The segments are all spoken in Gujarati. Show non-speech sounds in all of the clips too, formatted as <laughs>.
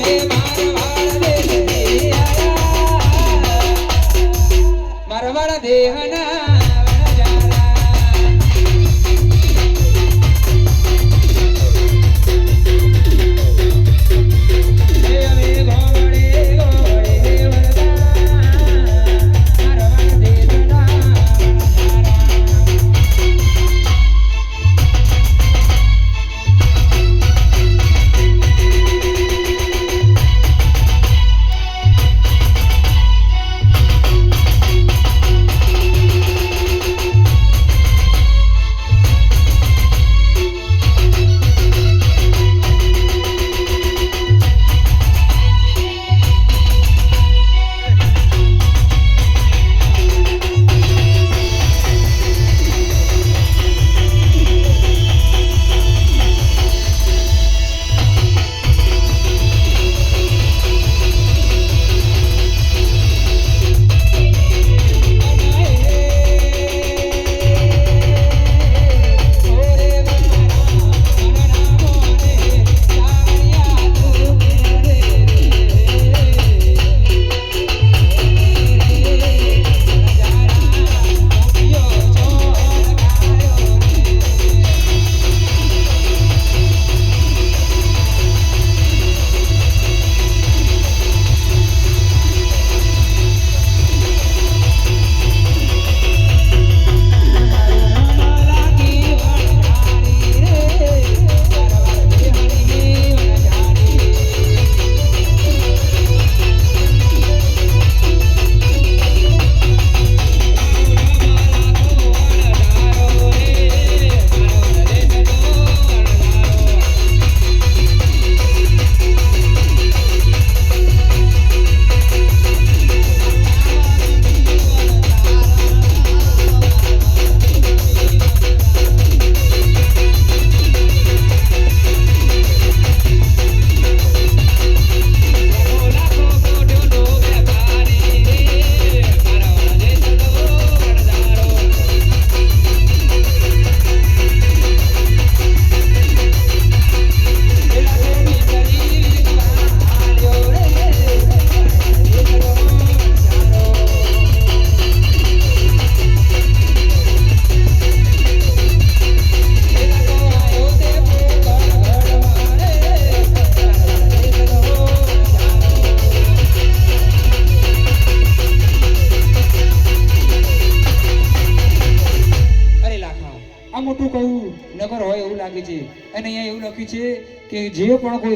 અમે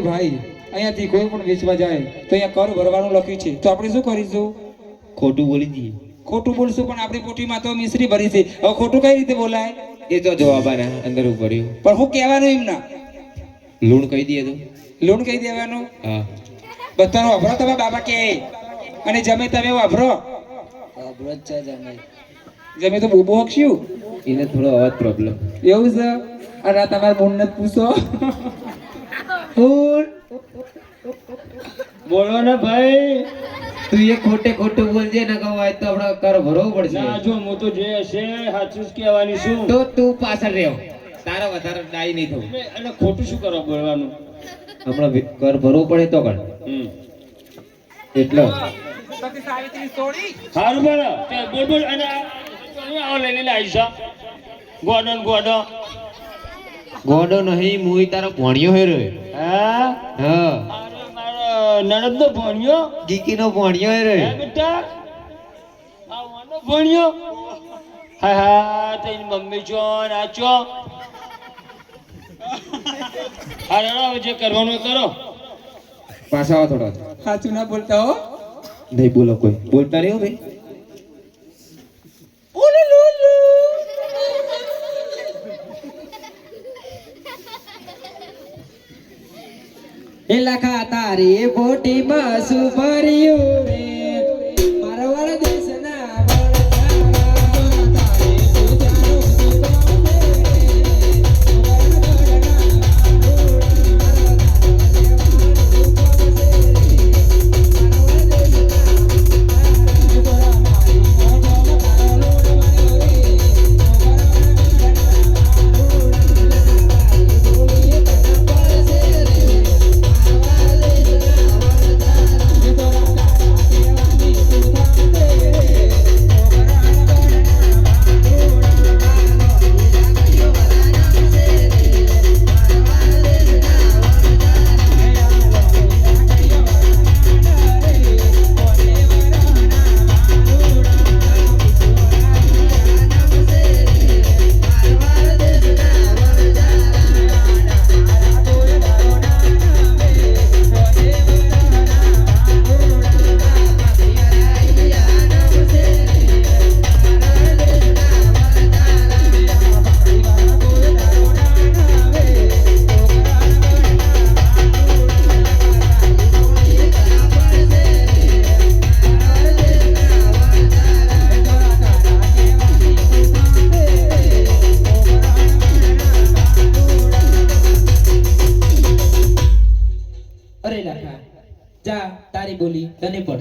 ભાઈ અહીંયાથી કોઈ પણ વેચવા જાય તો અહીંયા કર ભરવાનું લખ્યું છે. તો આપણે શું કરીશું? ખોટું બોલી દઈએ. ખોટું બોલશું પણ આપણી પોટીમાં તો મિશ્રી ભરી છે. હવે ખોટું કઈ રીતે બોલાય? એ તો જવાબ આના અંદર પડ્યું પણ હું કહેવાનું એમના? લૂણ કહી દઈએ તો. લૂણ કહી દેવાનું? હા. બધાનો વાપરો તમે બાબા કે. અને જમે તમે વાપરો? જમે. તો બહુ હક્ષ્યું એને થોડો અવાજ પ્રોબ્લેમ એવું છે? અને આ તમારા મૂળ જ પૂછો. બોલ બોલો ને ભાઈ. તું એ ખોટે ખોટું બોલજે ને કહો આજ તો આપણે કર ભરવો ના પડશે જો હું તો જે હશે સાચું જ કહેવાની છું. તો તું પાછળ રહ્યો. તારા વધારે ડાઈ નહીં થવું. અને ખોટું શું કરો બોલવાનું? હમણાં કર ભરવો પડે તો કર. એટલે. સારું બોલો. બોલ બોલ અને આવો લઈને આવીશ ગોડન ગોડો. ગોડો નહીં મુઈ તારો ભણ્યો હે રે હા? હા. અરે મારો નણંદ નો ભણ્યો? ગીકી નો ભણ્યો હે રે બેટા? આ વાનો ભણ્યો? હા હા તઈ મમ્મી જો નાચો હા હવે જે કરવાનું કરો. પાછા આવો થોડો. સાચું ના બોલતા હો. નહીં બોલો કોઈ. બોલતા રહ્યો ભાઈ. એ લખા તારી બોટીમાં શું ભર્યું રે.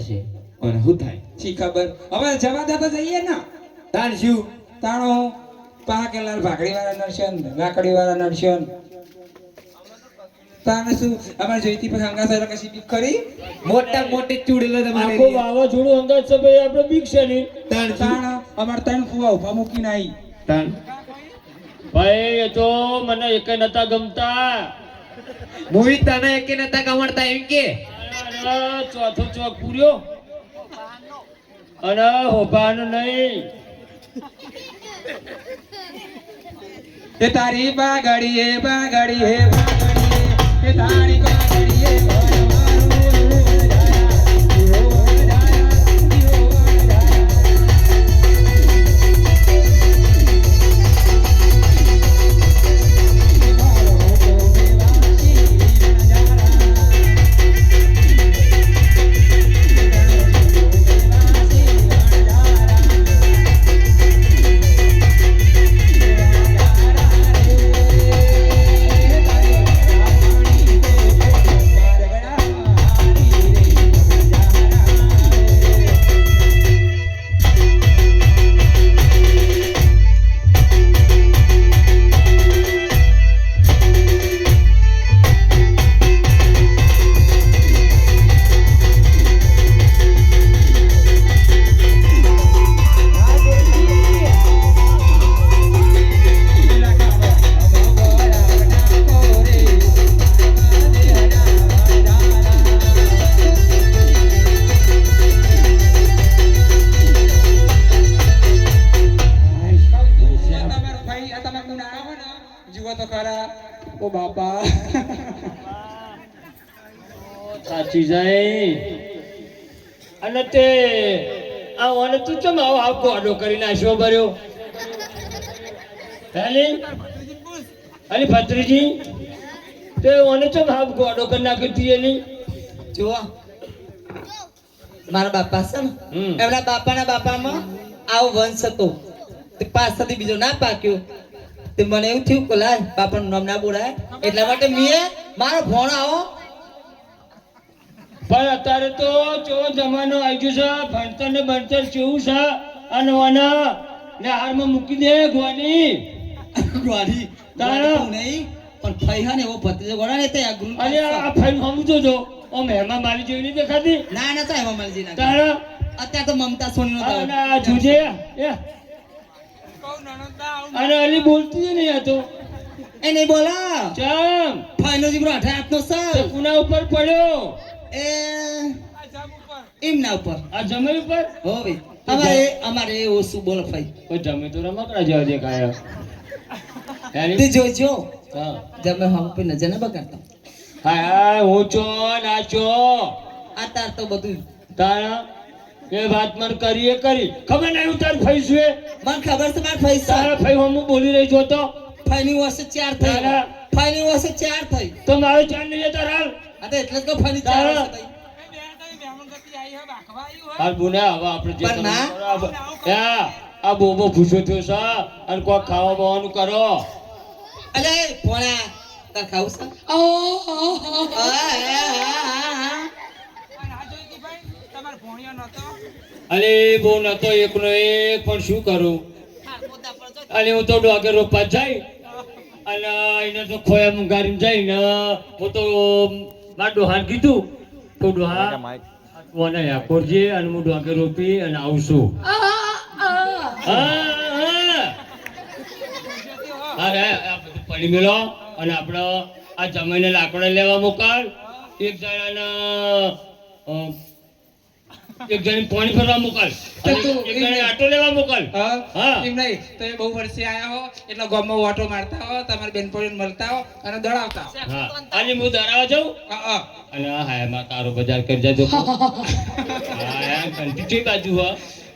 પડશે અને હું થાય? શી ખબર. હવે જવા દે જઈએ ને. તાણ શું? તાણો પા ભાગડી વાળા નરસન લાકડી વાળા નરસન તાને શું? અમાર જોઈતી પછી અંગા સર કશી બીક કરી? મોટા મોટી ચૂડેલો તમારે આખો વાવાઝોડું અંગા છે ભાઈ આપણે બીક છે નહીં. તાણ તાણ અમાર તાણ ફુવા ઊભા મૂકી નાઈ તાણ? ભાઈ એ તો મને એકે નતા ગમતા. મુવી તને એકે નતા ગમડતા એમ કે? અરે, ચોથો ચોક પૂર્યો. અને હોભાનો નહીં. એ તારી બાગડી હે બાગડી હે બાગડી હે. તારી આ તું ચમ આવો આ ગોડો કરી નાખ્યો ભર્યો અલી ભત્રીજી તે ઓને ચમ આ ગોડો કરી નાખ્યો તી એની? જુઓ. મારા બાપા છે ને. એમના બાપાના બાપામાં આવો વંશ હતો. તે પાછળથી બીજો ના પાક્યો. તે મને એવું થયું કે લાય બાપાનું નામ ના બોલાય. એટલા માટે મેં મારો ભોણ આવો પણ અત્યારે તો ચો જમાનો આવી ગયો છે. ભણતર ને ભણતર કેવું છે? અને ઓના ને હારમાં મૂકી દે ગોની ગોળી તારા? નહીં પણ ફૈહા ને એવો ભત્રીજો ગોડા ને તે આ ગ્રુપ અરે આ ફાઈલ સમજો છો ઓ મહેમા મારી જેવી નહીં દેખાતી? ના ના સાહેબ અમલજી ના તારા. અત્યારે તો મમતા સોની નો જોજે. એ. અરે અલી બોલતી નહીં આ તો. એ નહીં બોલા? ચમ. ફાઈનો જીબ્રો અઢાર હાથ નો સર કુના ઉપર પડ્યો. એ એમના ઉપર. આ જમે ઉપર? હો ભાઈ અમારે અમારે એ ઓછું બોલો ભાઈ કોઈ જમે તો રમકડા જેવા દેખાય તે? જોજો હા. જમે હમ પે નજર ના બગાડતા. નાચો આ તાર તો બધું. તારા? એ વાત મને કરી એ કરી. ખબર નહીં હું તાર ફઈ છું એ? મને ખબર છે મારા પૈસા તારા ફઈ હું બોલી રહી છું તો. ફાઈની વર્ષે ચાર થઈ? ફાઈની વર્ષે ચાર થઈ. તો મારે ચાર નહીં જતા હાલ તો એટલે જ કહું ફાઈની ચાર તારા? વર્ષે થઈ હાલ બોને હવે આપણે જે પણ ના. આ- બોબો ભૂસો થયો છે અને કોઈ ખાવા બાવાનું કરો અલે ભોળા તાર ખાવું છે આ. અરે બહુ નતો એકનો એક પણ શું કરું અને હું તો ડોગે રોપા જાય અને એને તો ખોયા મુંગારીને જાય ને હું તો મારા ડોહાને કીધું. તો ડોહા મને યાકોરજે અને હું ડોગે રોપી અને આવશું. અરે પડી મેલો અને આપણે આ જમીને લાકડા લેવા મોકલ. એક જણાના એક જણી પાણી ભરવા મોકલ. અને તો તું એક જણી આટો લેવા મોકલ. હા હા. એમ નહીં. તો એ બહુ વર્ષે આયા હો એટલે ગામમાં ઓટો મારતા હો તમારી બેનપણીઓને મળતા હો અને દળાવતા હા. અને હું દરાવા જાઉં? હા, હા. અને આ હાયમાં કારો બજાર કરી જાજો. હા યાર કંટી બાજુ હા.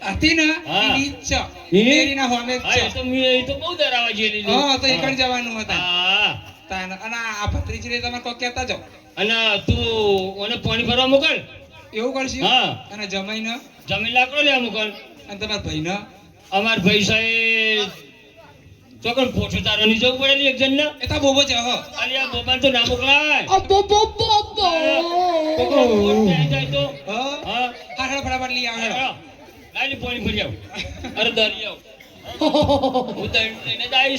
હતી ને હા. ઈ જ છે. ઈ? ડેરીના હોમે હા તો મેં તો બહુ દરાવા જેલી હા તો એકણ જવાનું હતા હા. તાન અને આ ભત્રીજીને તમે કોઈ કહેતા જાઓ? અને તું ઓને પાણી ભરવા મોકલ. એવું કરશું? હા. અને જમાઈને? જમીન લાકડો લે મોકલ અને તમારા ભાઈને? અમાર ભાઈ સાહેબ ચોકન પોછું તારવાની જવું પડે એક જણ એ તો બોબો છે હો. અલી આ બોબા તો ના મોકલાય અબો બો બો બો બો કોકો જાય તો હ. હા. હા ફટાફટ લઈ આવ હેડો લાઈન પાણી ભરી આવ. <laughs> અરે દરી આવ. <laughs> હું તો એમ લઈને જ ભાઈ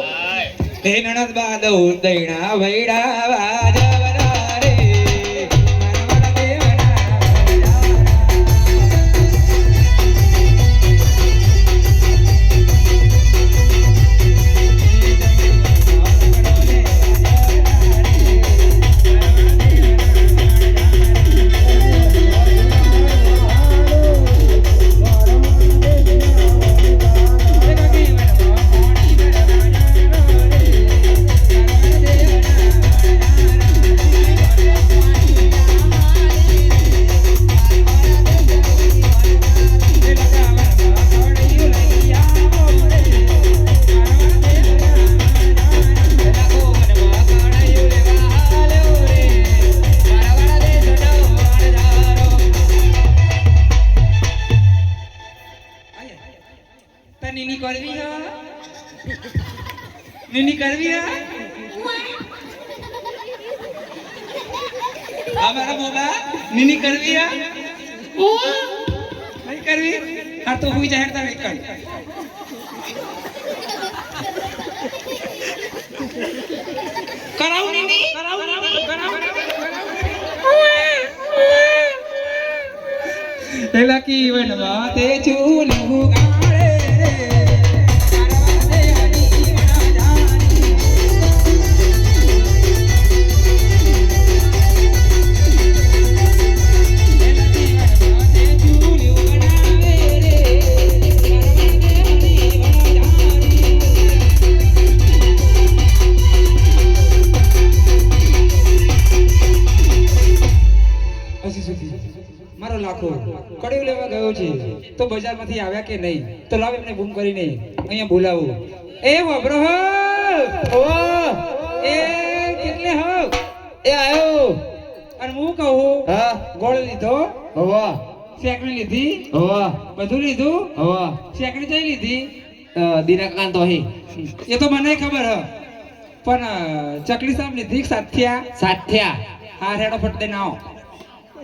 હાય. હે નણદ બાદ દૈણા વૈડા વાજવરા નહીં કરવી? આ તો હું જાહેર તમે કર કરાવું નહીં કરાવું નીની કરાવું. એલા કી વાતે તે ગાળે રે કડ્યું લેવા ગયો છે. તો બજારમાંથી આવ્યા કે નહીં? તો લાવ એમને બૂમ કરીને અહીંયા બોલાવો. એ વબરો હો. ઓ એ કેટલે હો? એ આયો. અને હું કહું હા. ગોળ લીધો. હવા. શેકણી લીધી. હવા. બધું લીધું. હવા. શેકણી જઈ લીધી. દિનાકાંત અહીં. એ તો મને ખબર હ. પણ ચકલી સાહેબ લીધી સાથિયા સાથિયા હા રેડો ફટ દે આવો.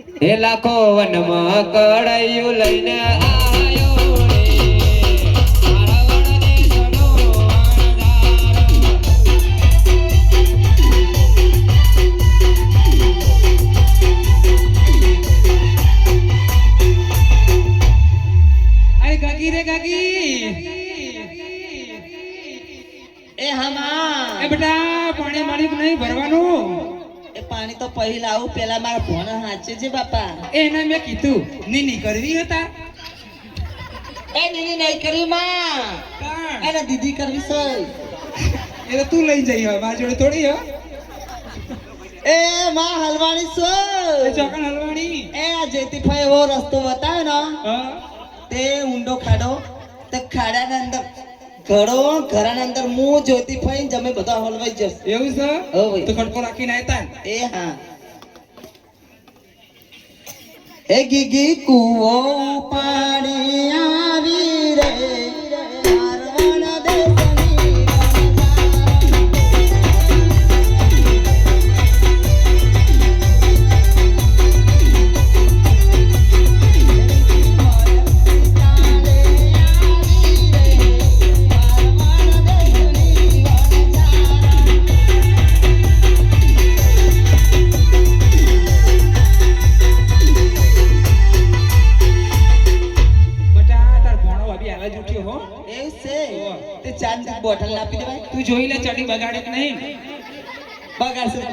એ લાખો વનમાં કડાયું લઈને ગાગી એ હમા. એ બેટા પાણી મારી નહીં ભરવાનું. પાણી તો પહેલા આવું પેલા મારા ભોણ હાચે છે બાપા. એને મેં કીધું નીની કરવી હતા? એ નીની નહીં કરી માં? એને દીદી કરવી છે એ તો તું લઈ જઈ હવે મારી જોડે થોડી હો. એ માં હલવાણી સો છે ચોકન હલવાણી. એ આ જેતીભાઈ એવો રસ્તો બતાવે ને તે ઊંડો ખાડો તે ખાડાના અંદર ઘડો ઘરાના અંદર હું જ્યોતિભાઈ ને જમે બધા હલવાઈ જશે. એવું છે? હો ભાઈ. તો ખડકો રાખીને આવતા એ હા. એ ગીગી કુવો પાણી આવી રે.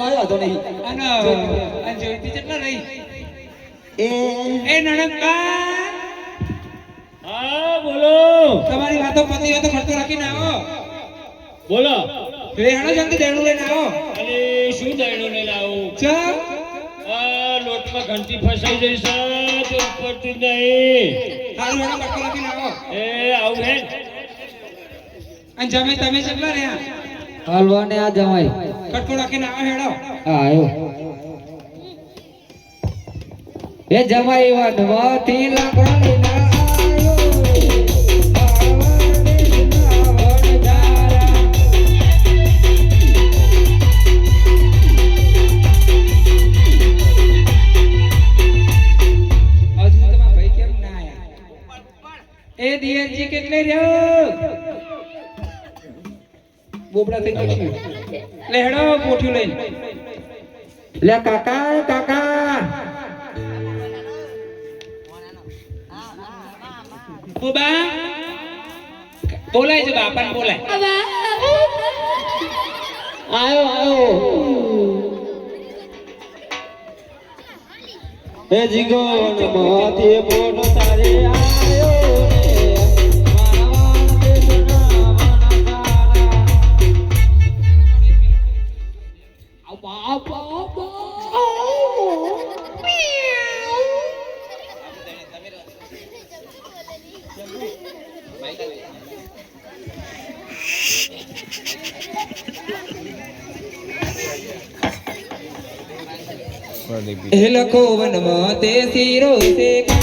કોઈ વાંધો નહીં. અને અને જોઈતી કેટલા રહી. એ એ નણંદબા હા બોલો. તમારી વાતો પતિ હોય તો ખર્ચો રાખીને આવો. બોલો. રેહાડો જંગ દેણું લઈને આવો. અને શું દયણું લઈને આવું? ચમ આ લોટમાં ઘંટી ફસાઈ જઈ છે તો ઉપરથી નહીં સારું હેડો ખર્ચો રાખીને આવો. એ આવું હે. અને જમે તમે કેટલા રહ્યા? હલવાને આ જમાઈ. કટકો રાખીને આવે હેડો? હા આવ્યો એ જમાઈ વાડવાથી લાકડા લઈને એ દિયરજી કેટલે રહ્યો? બોબડા થઈ ગયો લે હેડો પોઠ્યું લઈને. લે કાકા કાકા. બોબા બોલાય છે બાપા બોલાય. આયો આયો હે જીગોન માથે મોનો તારે આયો લખો વનમાં તે શીરો છે.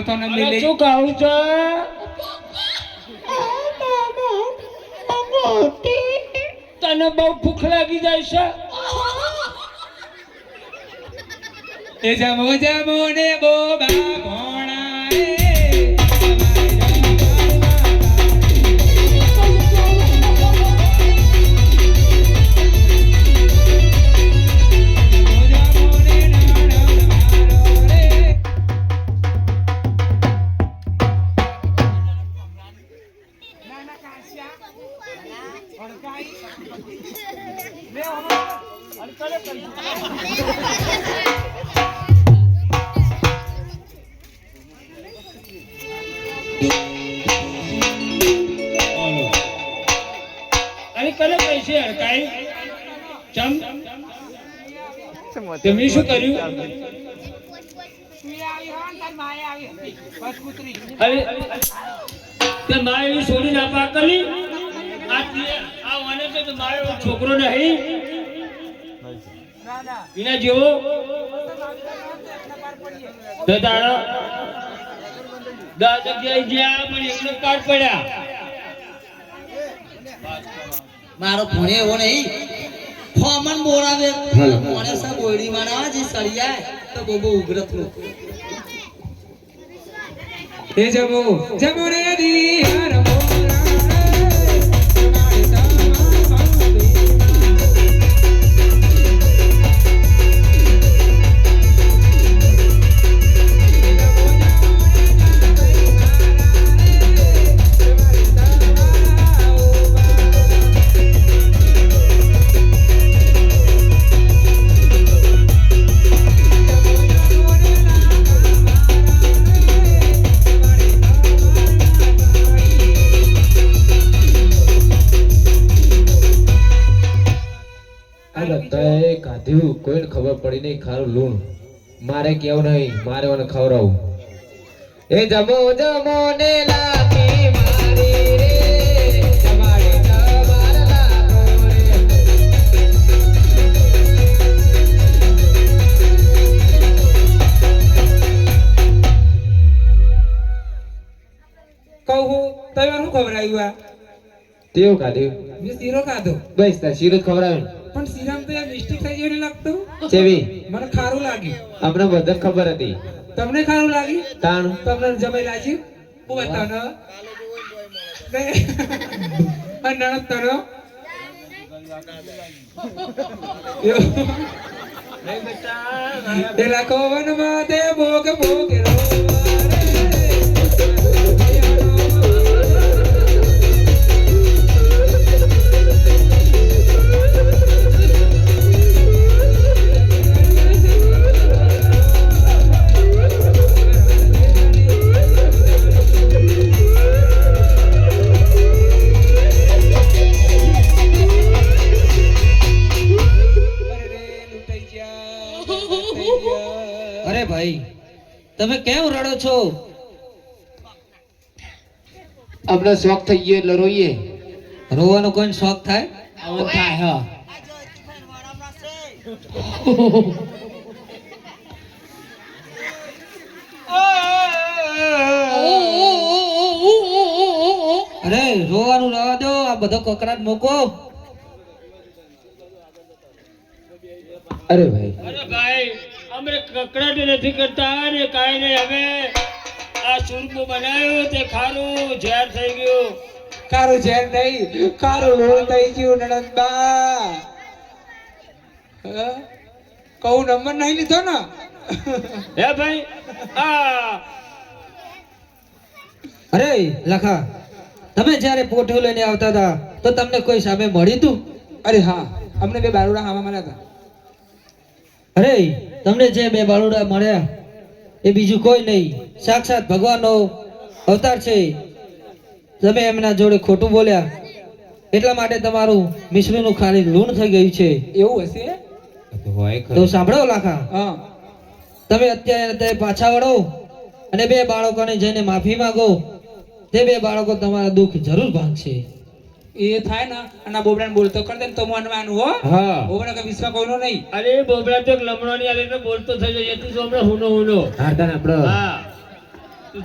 છોકરો તો પાગલ થવાનો એમ લઈ લે. શું કહું છો તને બહુ ભૂખ લાગી જાય છે એ જમો જમો ને બોબા ભોણા છોડી ના પાકલી છોકરો નહીં. એના જેવો. તો તારો દસ ગયા, પણ એકલો કાર્ડ પડ્યા. મારો ભણે એવો નહીં. ફોમન બોરાવે. ભણે સા બોડી બનાવા જે સળિયા તો બહુ બહુ ઉગ્ર થયું એ જમો જમો રે દી મોરા કોઈને ખબર પડી નહીં ખારું લૂણ. મારે કેવું નહીં મારે મને ખવડાવું. એ જમો જમો ને મારી રે. કહું તમે શું ખવડાવ્યું આ? તેવું ખાધું? શીરો ખાધો. બસ ત્યાં શીરો જ ખવડાવ્યું પણ શ્રીરામ તો મિસ્ટેક થઈ ગયું લાગતું? ચેવી મને ખારું લાગ્યું. આપણે બધા ખબર હતી. તમને ખારું લાગ્યું? તાણ? તમને જમાઈ લાગ્યું? હું બતાવો અને <laughs> નણદ તનો. કોવનમાં તે ભોગ ભોગ તમે કેમ રડો છો? આપણે શોખ થઈ ગયો એટલે રોઈએ. રોવાનો કોઈ શોખ થાય? થાય હા. અરે રોવાનું રવા દો આ બધો કકરાટ મૂકો. અરે ભાઈ. અમે કકડાટ નથી કરતા ને કાંઈ નહીં. હવે આ સુરકું બનાવ્યું તે ખારું ઝેર થઈ ગયું. કારું ઝેર નહીં કારું લોણ થઈ ગયું નણંદબા. હા? કહું નંબર નહીં લીધો ને? હે ભાઈ આ. અરે લખા તમે જ્યારે પોઠું લઈને આવતા હતા તો તમને કોઈ સામે મળ્યું તું? અરે હા અમને બે બારોડા હામાં મળ્યા હતા. અરે તમને જે બે બાળુડા મળ્યા એ બીજું કોઈ નહીં. સાક્ષાત ભગવાનનો અવતાર છે. તમે એમના જોડે ખોટું બોલ્યા. એટલા માટે તમારું મિશ્રીનું ખાલી લૂણ થઈ ગયું છે. એવું હશે? તો સાંભળો લાખા. હા. તમે અત્યારે તે પાછા વળો અને બે બાળકોને જઈને માફી માંગો. તે બે બાળકો તમારા દુઃખ જરૂર ભાંગશે. એ થાય ને અને બોબડા બોલતો કરી દે ને તો માનવાનું હો. હા. બોબડા કે વિશ્વા કોઈનો નહીં. અરે બોબડા તો લમણો ની આલે બોલતો થઈ જાય. તું તો હમણાં હુનો હુનો. હારદાન આપણો. હા.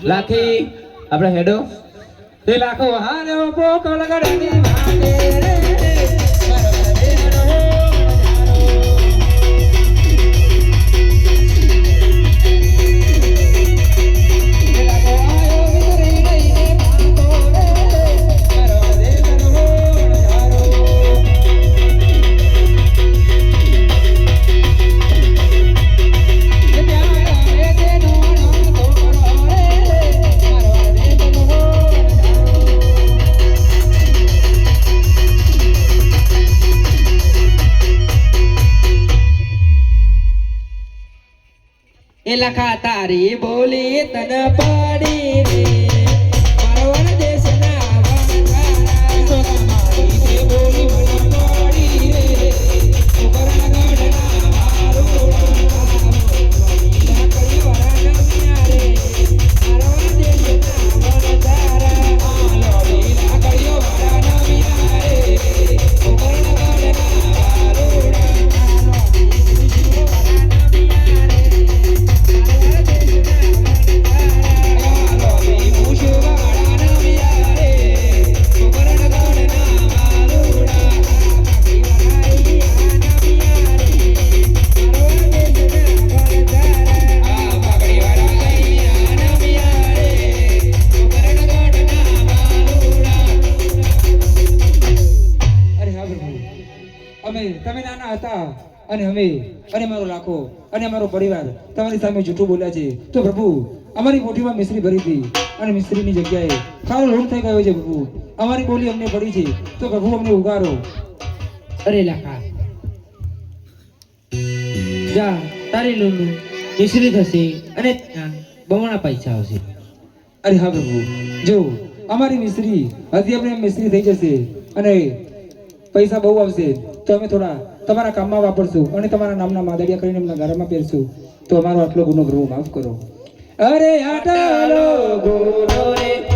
લાખી આપણે હેડો. તે લાખો. હારે પોકળ ગળની વાગે રે એ લખા તારી બોલી તન પડી પરિવાર, તમારી સામે જૂઠું બોલ્યા છે. તો પ્રભુ, અમારી કોઠીમાં મિશ્રી ભરી હતી અને મિશ્રીની જગ્યાએ ખારો લોન થઈ ગયો છે પ્રભુ. અમારી બોલી અમને પડી છે. તો પ્રભુ, અમને ઉગારો. અરે લાખા. જા, તારી લોન મિશ્રી થશે અને બમણા પૈસા આવશે. અરે હા પ્રભુ. જો, અમારી મિશ્રી હજી આપણે મિશ્રી થઈ જશે અને પૈસા બહુ આવશે. તો અમે થોડા તમારા કામમાં વાપરશું અને તમારા નામના માદડિયા કરીને એમના ઘરમાં પહેરશું. તો અમારો આટલો ગુનો કરવો માફ કરો. અરે આટલો ગુનો રે.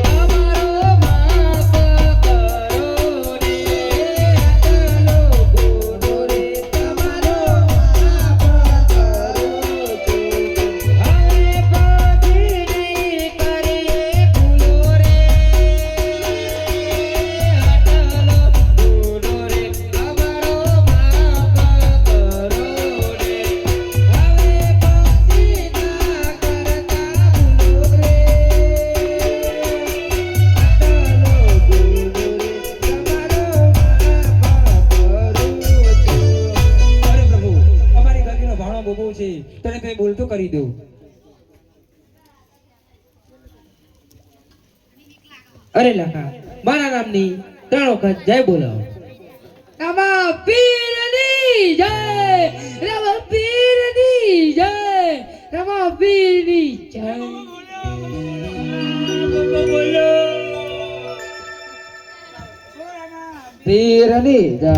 અરે લખા મારા નામની ત્રણ વખત જય બોલાવો. રમા પીરની જય રમા પીરની જય રમા પીરની જય. પીરની જય.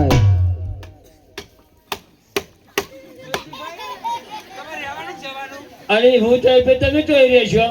અરે હું તો તમે જોઈ રહેશો